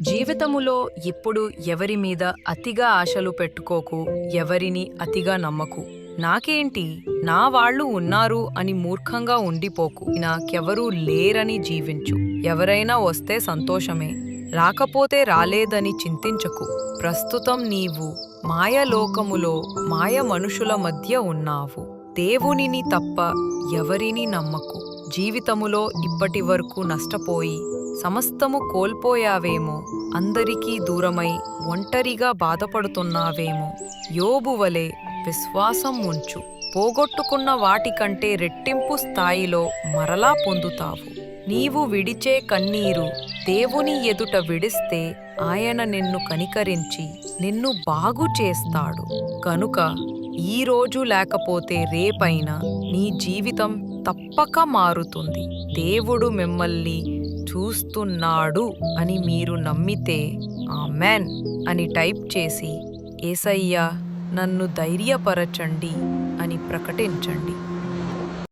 జీవితములో ఇప్పుడు ఎవరి మీద అతిగా ఆశలు పెట్టుకోకు ఎవరిని అతిగా నమ్మకు. నాకేంటి? నా వాళ్ళు ఉన్నారు అని మూర్ఖంగా ఉండిపోకు. నాకెవరూ లేరని జీవించు. ఎవరైనా వస్తే సంతోషమే. రాకపోతే రాలేదని చింతించకు. ప్రస్తుతం నీవు మాయలోకములో మాయ మనుషుల మధ్య ఉన్నావు. దేవునిని తప్ప ఎవరిని నమ్మకు. జీవితములో ఇప్పటి వరకు నష్టపోయి సమస్తము కోల్పోయావేమో అందరికీ దూరమై ఒంటరిగా బాధపడుతున్నావేమో యోబువలే విశ్వాసం ఉంచు. పోగొట్టుకున్న వాటికంటే రెట్టింపు స్థాయిలో మరలా పొందుతావు. నీవు విడిచే కన్నీరు దేవుని ఎదుట విడిస్తే ఆయన నిన్ను కనికరించి నిన్ను బాగు చేస్తాడు. కనుక ఈరోజు లేకపోతే రేపైనా నీ జీవితం తప్పక మారుతుంది. దేవుడు మిమ్మల్ని చూస్తున్నాడు అని మీరు నమ్మితే ఆమెన్ అని టైప్ చేసి ఏసయ్యా నన్ను ధైర్యపరచండి అని ప్రకటించండి.